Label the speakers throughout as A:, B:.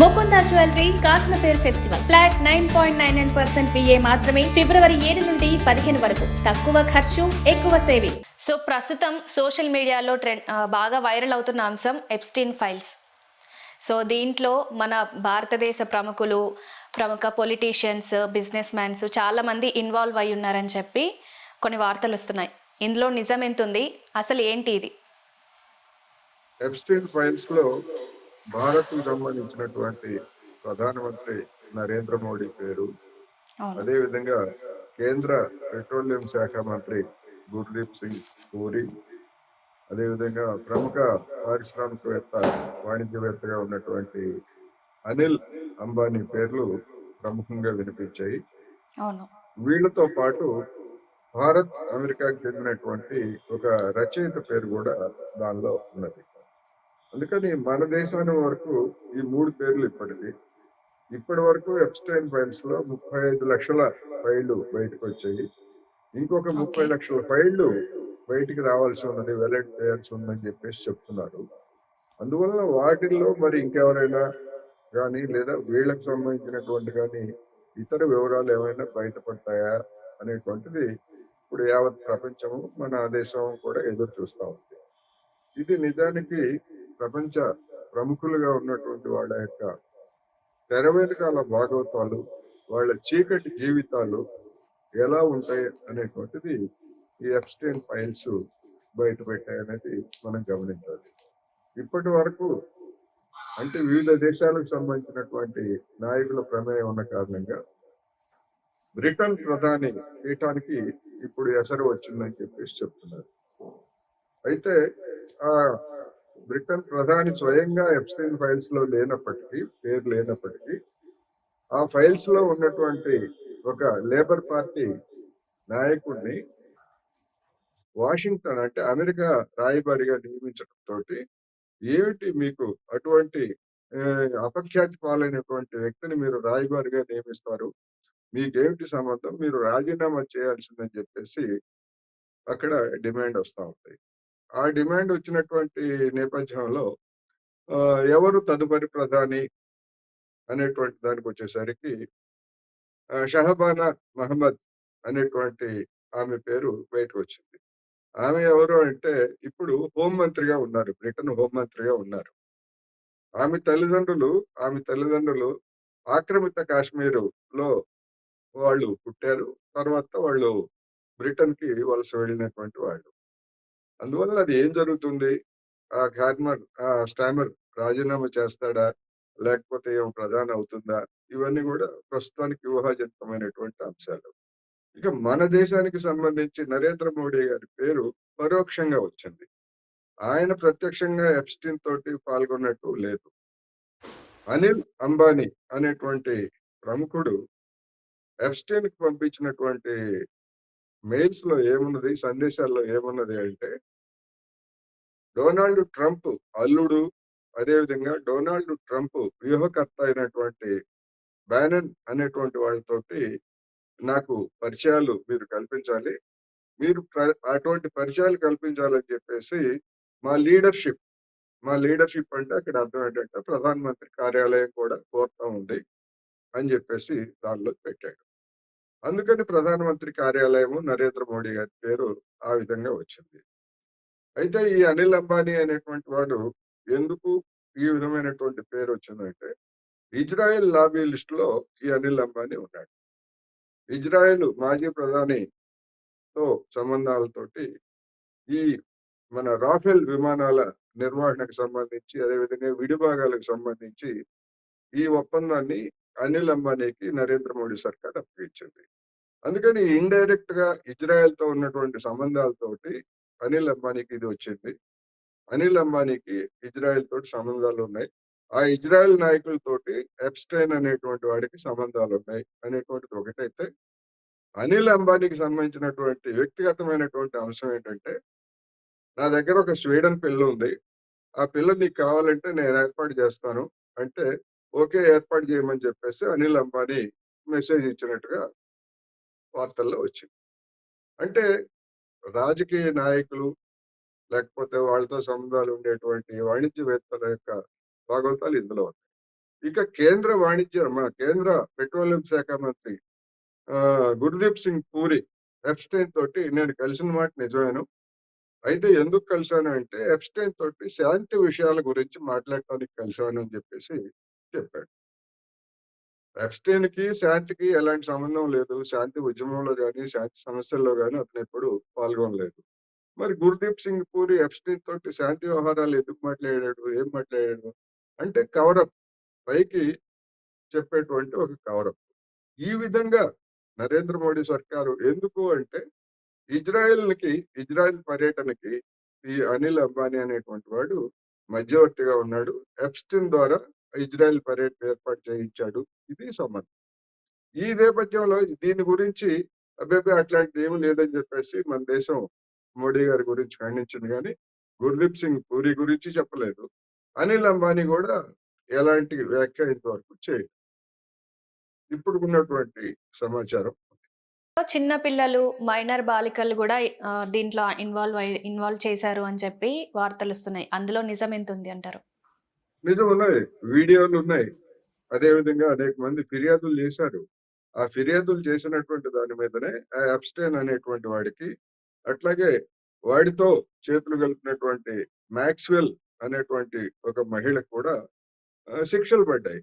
A: Mukunda jewellery కాస్లపేర్ festival. Flat nine point nine nine percent VA మాత్రమే ఫిబ్రవరి ఏడు నుండి పదిహేను వరకు. తక్కువ ఖర్చు ఎక్కువ సేవింగ్.
B: సో ప్రస్తుతం సోషల్ మీడియాలో ట్రెండ్ బాగా వైరల్ అవుతున్న అంశం ఎప్స్టీన్ ఫైల్స్ సో దీంట్లో మన భారతదేశ ప్రముఖులు ప్రముఖ పొలిటీషియన్స్ బిజినెస్ మ్యాన్స్ చాలామంది ఇన్వాల్వ్ అయి ఉన్నారని చెప్పి కొన్ని వార్తలు వస్తున్నాయి. ఇందులో నిజం ఎంత ఉంది అసలు ఏంటి ఇది?
C: ఎప్స్టీన్ ఫైల్స్ లో భారత్కు సంబంధించినటువంటి ప్రధానమంత్రి నరేంద్ర మోడీ పేరు. అదే విధంగా కేంద్ర పెట్రోలియం శాఖ మంత్రి గుర్దీప్ సింగ్ పూరి. అదే విధంగా ప్రముఖ పారిశ్రామికవేత్త వాణిజ్యవేత్తగా ఉన్నటువంటి అనిల్ అంబానీ పేర్లు ప్రముఖంగా వినిపించాయి. వీళ్ళతో పాటు భారత్ అమెరికాకి చెందినటువంటి ఒక రచయిత పేరు కూడా దానిలో ఉన్నది. అందుకని మన దేశాన్ని వరకు ఈ మూడు పేర్లు ఇప్పటికి ఇప్పటి వరకు ఎప్స్టైన్ ఫైల్స్లో ముప్పై ఐదు లక్షల ఫైళ్ళు బయటకు వచ్చాయి. ఇంకొక ముప్పై. లక్షల ఫైళ్ళు బయటికి రావాల్సి ఉన్నది వెలెట్ చేయాల్సి ఉందని చెప్పేసి చెప్తున్నారు. అందువల్ల వాటిల్లో మరి ఇంకెవరైనా కానీ లేదా వీళ్ళకి సంబంధించినటువంటి కానీ ఇతర వివరాలు ఏమైనా బయటపడతాయా అనేటువంటిది ఇప్పుడు యావత్ ప్రపంచము మన దేశం కూడా ఎదురు చూస్తా ఉంది. ఇది నిజానికి ప్రపంచ ప్రముఖులుగా ఉన్నటువంటి వాళ్ళ యొక్క తెర వెనుకాల భాగవతాలు వాళ్ళ చీకటి జీవితాలు ఎలా ఉంటాయి అనేటువంటిది ఈ ఎప్స్టైన్ ఫైల్స్ బయట పెట్టాయనేది మనం గమనించాలి. ఇప్పటి వరకు అంటే వివిధ దేశాలకు సంబంధించినటువంటి నాయకుల ప్రమేయం ఉన్న కారణంగా బ్రిటన్ ప్రధాని పీఠానికి ఇప్పుడు ఎసరు వచ్చిందని చెప్పేసి చెప్తున్నారు. అయితే ఆ బ్రిటన్ ప్రధాని స్వయంగా ఎప్స్టైన్ ఫైల్స్లో లేనప్పటికీ పేరు లేనప్పటికీ ఆ ఫైల్స్లో ఉన్నటువంటి ఒక లేబర్ పార్టీ నాయకుడిని వాషింగ్టన్ అంటే అమెరికా రాయబారిగా నియమించడంతో ఏమిటి మీకు అటువంటి అపఖ్యాతి పాలైనటువంటి వ్యక్తిని మీరు రాయబారిగా నియమిస్తారు? మీకేమిటి సంబంధం? మీరు రాజీనామా చేయాల్సిందని చెప్పేసి అక్కడ డిమాండ్ వస్తూ ఉంటాయి. ఆ డిమాండ్ వచ్చినటువంటి నేపథ్యంలో ఆ, ఎవరు తదుపరి ప్రధాని అనేటువంటి దానికి వచ్చేసరికి షహబానా మహమ్మద్ అనేటువంటి ఆమె పేరు బయటకు వచ్చింది. ఆమె ఎవరు అంటే ఇప్పుడు హోంమంత్రిగా ఉన్నారు బ్రిటన్ హోంమంత్రిగా ఉన్నారు. ఆమె తల్లిదండ్రులు ఆమె తల్లిదండ్రులు ఆక్రమిత కాశ్మీరులో వాళ్ళు పుట్టారు. తర్వాత వాళ్ళు బ్రిటన్కి వలస వెళ్ళినటువంటి వాళ్ళు. అందువల్ల అది ఏం జరుగుతుంది? ఆ కార్మర్ ఆ స్టామర్ రాజీనామా చేస్తాడా? లేకపోతే ఏం ప్రధాని అవుతుందా? ఇవన్నీ కూడా ప్రస్తుతానికి ఊహాజనకమైనటువంటి అంశాలు. ఇక మన దేశానికి సంబంధించి నరేంద్ర మోడీ గారి పేరు పరోక్షంగా వచ్చింది. ఆయన ప్రత్యక్షంగా ఎప్స్టిన్ తోటి పాల్గొన్నట్టు లేదు. అనిల్ అంబానీ అనేటువంటి ప్రముఖుడు ఎప్స్టీన్కి పంపించినటువంటి మెయిల్స్లో ఏమున్నది సందేశాల్లో ఏమున్నది అంటే డొనాల్డ్ ట్రంప్ అల్లుడు అదేవిధంగా డొనాల్డ్ ట్రంప్ వ్యూహకర్త అయినటువంటి బ్యానన్ అనేటువంటి వాళ్ళతోటి నాకు పరిచయాలు మీరు కల్పించాలి. మీరు ప్ర- అటువంటి పరిచయాలు కల్పించాలని చెప్పేసి మా లీడర్షిప్ మా లీడర్షిప్ అంటే అక్కడ అర్థం ఏంటంటే ప్రధానమంత్రి కార్యాలయం కూడా కోరుతా ఉంది అని చెప్పేసి దానిలో పెట్టాడు అందుకని ప్రధానమంత్రి కార్యాలయము నరేంద్ర మోడీ గారి పేరు ఆ విధంగా వచ్చింది. అయితే ఈ అనిల్ అంబానీ అనేటువంటి వాడు ఎందుకు ఈ విధమైనటువంటి పేరు వచ్చిందంటే ఇజ్రాయెల్ లాబీ లిస్ట్లో ఈ అనిల్ అంబానీ ఉన్నాడు. ఇజ్రాయెల్ మాజీ ప్రధానితో సంబంధాలతోటి ఈ మన రాఫెల్ విమానాల నిర్వహణకు సంబంధించి అదేవిధంగా విడిభాగాలకు సంబంధించి ఈ ఒప్పందాన్ని అనిల్ అంబానీకి నరేంద్ర మోడీ సర్కార్ అప్పగించింది అందుకని ఇండైరెక్ట్గా ఇజ్రాయెల్తో ఉన్నటువంటి సంబంధాలతోటి అనిల్ అంబానీకి ఇది వచ్చింది. అనిల్ అంబానీకి ఇజ్రాయెల్ తోటి సంబంధాలు ఉన్నాయి. ఆ ఇజ్రాయెల్ నాయకులతోటి ఎప్స్టైన్ అనేటువంటి వాడికి సంబంధాలు ఉన్నాయి అనేటువంటిది ఒకటైతే అనిల్ అంబానీకి సంబంధించినటువంటి వ్యక్తిగతమైనటువంటి అంశం ఏంటంటే నా దగ్గర ఒక స్వీడన్ పిల్ల ఉంది. ఆ పిల్ల నీకు కావాలంటే నేను ఏర్పాటు చేస్తాను అంటే ఓకే ఏర్పాటు చేయమని చెప్పేసి అనిల్ అంబానీ మెసేజ్ ఇచ్చినట్టుగా వార్తల్లో వచ్చింది. అంటే రాజకీయ నాయకులు లేకపోతే వాళ్ళతో సంబంధాలు ఉండేటువంటి వాణిజ్యవేత్తల యొక్క భాగవతాలు ఇందులో ఉన్నాయి. ఇక కేంద్ర వాణిజ్య మన కేంద్ర పెట్రోలియం శాఖ మంత్రి ఆ, గుర్దీప్ సింగ్ పూరి ఎప్స్టైన్ తోటి నేను కలిసిన మాట నిజమేను. అయితే ఎందుకు కలిశాను అంటే ఎప్స్టైన్ తోటి శాంతి విషయాల గురించి మాట్లాడటానికి కలిశాను అని చెప్పేసి చెప్పాడు. ఎప్స్టైన్కి శాంతికి ఎలాంటి సంబంధం లేదు. శాంతి ఉద్యమంలో కానీ శాంతి సమస్యల్లో కానీ అతను ఎప్పుడు పాల్గొనలేదు. మరి గుర్దీప్ సింగ్ పూరి ఎప్స్టైన్ తోటి శాంతి వ్యవహారాలు ఎందుకు మాట్లాడాడు? ఏం మాట్లాడాడు? అంటే కవరప్ పైకి చెప్పేటువంటి ఒక కవరప్. ఈ విధంగా నరేంద్ర మోడీ సర్కారు ఎందుకు అంటే ఇజ్రాయెల్కి ఇజ్రాయెల్ పర్యటనకి ఈ అనిల్ అంబానీ అనేటువంటి వాడు మధ్యవర్తిగా ఉన్నాడు. ఎప్స్టిన్ ద్వారా ఇజ్రాయెల్ పరేడ్ ఏర్పాటు చేయించాడు. ఇది సంబంధం. ఈ నేపథ్యంలో దీని గురించి అబ్బాయి అట్లాంటిది ఏమి లేదని చెప్పేసి మన దేశం మోడీ గారి గురించి ఖండించింది కానీ గుర్దీప్ సింగ్ పూరి గురించి చెప్పలేదు. అనిల్ అంబానీ కూడా ఎలాంటి వ్యాఖ్య ఇంతవరకు చేయలేదు. ఇప్పుడు ఉన్నటువంటి సమాచారం
B: చిన్న పిల్లలు మైనర్ బాలికలు కూడా దీంట్లో ఇన్వాల్వ్ ఇన్వాల్వ్ చేశారు అని చెప్పి వార్తలు వస్తున్నాయి. అందులో నిజం ఎంత ఉంది అంటారు?
C: నిజం ఉన్నాయి వీడియోలు ఉన్నాయి. అదే విధంగా అనేక మంది ఫిర్యాదులు చేశారు. ఆ ఫిర్యాదులు చేసినటువంటి దాని మీదనే ఆ అబ్స్టైన్ అనేటువంటి వాడికి అట్లాగే వాడితో చేతులు కలిపినటువంటి మ్యాక్స్వెల్ అనేటువంటి ఒక మహిళ కూడా శిక్షలు పడ్డాయి.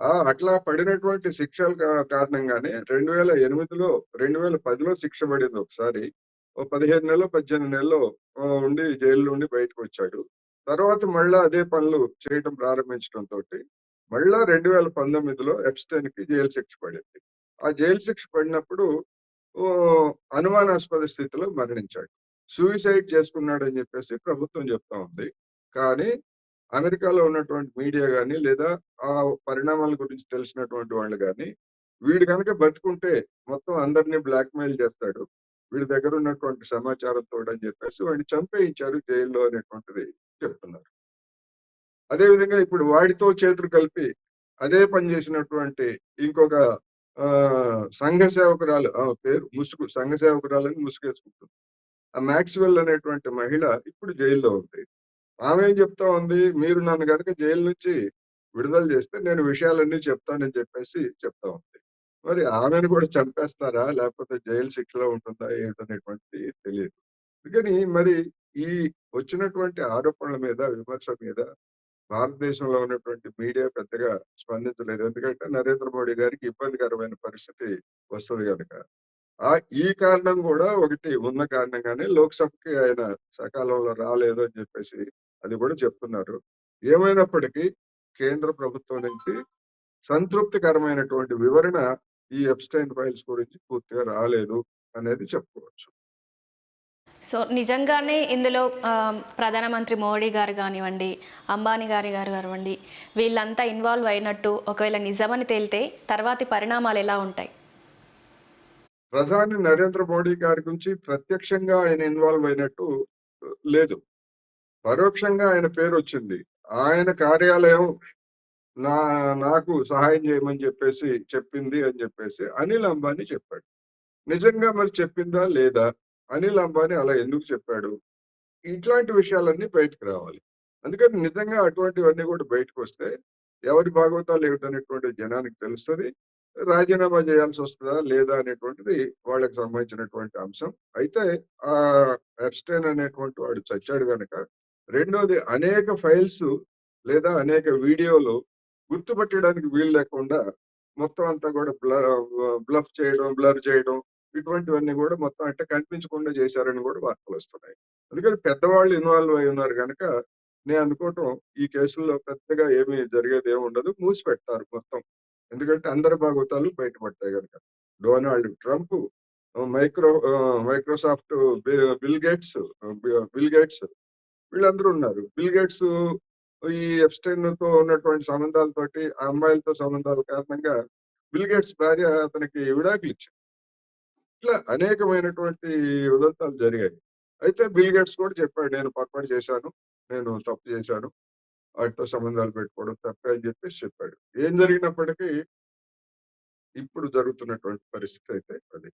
C: ఆ అట్లా పడినటువంటి శిక్షల కారణంగానే రెండు వేల ఎనిమిదిలో రెండు వేల పదిలో శిక్ష పడింది ఒకసారి. ఓ పదిహేను నెలలో పద్దెనిమిది నెలలో ఉండి జైలు నుండి బయటకు వచ్చాడు. తర్వాత మళ్ళా అదే పనులు చేయటం ప్రారంభించడం తోటి మళ్ళా రెండు వేల పంతొమ్మిదిలో ఎప్స్టైన్కి జైలు శిక్ష పడింది. ఆ జైలు శిక్ష పడినప్పుడు ఓ అనుమానాస్పద స్థితిలో మరణించాడు. సూసైడ్ చేసుకున్నాడు అని చెప్పేసి ప్రభుత్వం చెప్తా ఉంది. కానీ అమెరికాలో ఉన్నటువంటి మీడియా కానీ లేదా ఆ పరిణామాల గురించి తెలిసినటువంటి వాళ్ళు కానీ వీడు కనుక బతుకుంటే మొత్తం అందరినీ బ్లాక్ మెయిల్ చేస్తాడు. వీడి దగ్గర ఉన్నటువంటి సమాచారంతో అని చెప్పేసి వాడిని చంపేయించారు జైల్లో అనేటువంటిది చెప్తున్నారు. అదే విధంగా ఇప్పుడు వాడితో చేతులు కలిపి అదే పని చేసినటువంటి ఇంకొక ఆ సంఘ సేవకురాలు ఆ పేరు ముసుగు సంఘ సేవకురాలని ముసుగేసుకుంటుంది. ఆ మ్యాక్స్వెల్ అనేటువంటి మహిళ ఇప్పుడు జైల్లో ఉంది. ఆమె ఏం చెప్తా ఉంది? మీరు నన్ను కనుక జైలు నుంచి విడుదల చేస్తే నేను విషయాలన్నీ చెప్తానని చెప్పేసి చెప్తా ఉంది. మరి ఆమెను కూడా చంపేస్తారా? లేకపోతే జైలు శిక్షలో ఉంటుందా? ఏంటనేటువంటిది తెలియదు అందుకని మరి ఈ వచ్చినటువంటి ఆరోపణల మీద విమర్శ మీద భారతదేశంలో ఉన్నటువంటి మీడియా పెద్దగా స్పందించలేదు. ఎందుకంటే నరేంద్ర మోడీ గారికి ఇబ్బందికరమైన పరిస్థితి వస్తుంది కనుక ఆ ఈ కారణం కూడా ఒకటి ఉన్న కారణంగానే లోక్సభకి ఆయన సకాలంలో రాలేదు అని చెప్పేసి అది కూడా చెప్తున్నారు. ఏమైనప్పటికీ కేంద్ర ప్రభుత్వం నుంచి సంతృప్తికరమైనటువంటి వివరణ ఈ ఎప్స్టైన్ ఫైల్స్ గురించి పూర్తిగా రాలేదు అనేది చెప్పుకోవచ్చు.
B: సో నిజంగానే ఇందులో ప్రధానమంత్రి మోడీ గారు కానివ్వండి అంబానీ గారి గారు కానివ్వండి వీళ్ళంతా ఇన్వాల్వ్ అయినట్టు ఒకవేళ నిజమని తేలితే తర్వాతి పరిణామాలు ఎలా ఉంటాయి?
C: ప్రధాని నరేంద్ర మోడీ గారి గురించి ప్రత్యక్షంగా ఆయన ఇన్వాల్వ్ అయినట్టు లేదు. పరోక్షంగా ఆయన పేరు వచ్చింది ఆయన కార్యాలయం నా నాకు సహాయం చేయమని చెప్పేసి చెప్పింది అని చెప్పేసి అనిల్ అంబానీ చెప్పాడు. నిజంగా మరి చెప్పిందా లేదా? అనిల్ అంబానీ అలా ఎందుకు చెప్పాడు? ఇట్లాంటి విషయాలన్నీ బయటకు రావాలి. అందుకని నిజంగా అటువంటివన్నీ కూడా బయటకు వస్తే ఎవరి భాగవతాలు ఏమిటనేటువంటి జనానికి తెలుస్తుంది. రాజీనామా చేయాల్సి వస్తుందా లేదా అనేటువంటిది వాళ్ళకి సంబంధించినటువంటి అంశం. అయితే ఆ ఎప్స్టైన్ అనేటువంటి వాడు చచ్చాడు కనుక రెండోది అనేక ఫైల్స్ లేదా అనేక వీడియోలు గుర్తుపట్టడానికి వీలు లేకుండా మొత్తం అంతా కూడా బ్లఫ్ చేయడం బ్లర్ చేయడం ఇటువంటివన్నీ కూడా మొత్తం అంటే కనిపించకుండా చేశారని కూడా వార్తలు వస్తున్నాయి. అందుకని పెద్దవాళ్ళు ఇన్వాల్వ్ అయి ఉన్నారు కనుక నేను అనుకోవటం ఈ కేసుల్లో పెద్దగా ఏమీ జరిగేది ఏమి ఉండదు. మూసి పెడతారు మొత్తం. ఎందుకంటే అందరి భాగవతాలు బయటపడతాయి కనుక Donald Trump micro Microsoft Bill Gates Bill Gates వీళ్ళందరూ ఉన్నారు. బిల్ గేట్స్ ఈ ఎప్స్టైన్తో ఉన్నటువంటి సంబంధాలతోటి ఆ అమ్మాయిలతో సంబంధాల కారణంగా బిల్ గేట్స్ భార్య అతనికి విడాకులు ఇచ్చింది. ఇట్లా అనేకమైనటువంటి ఉదంతాలు జరిగాయి. అయితే బిల్ గేట్స్ కూడా చెప్పాడు నేను పొరపాటు చేశాను నేను తప్పు చేశాను వాటితో సంబంధాలు పెట్టుకోవడం తప్పే అని చెప్పేసి చెప్పాడు. ఏం జరిగినప్పటికీ ఇప్పుడు జరుగుతున్నటువంటి పరిస్థితి అయితే అది.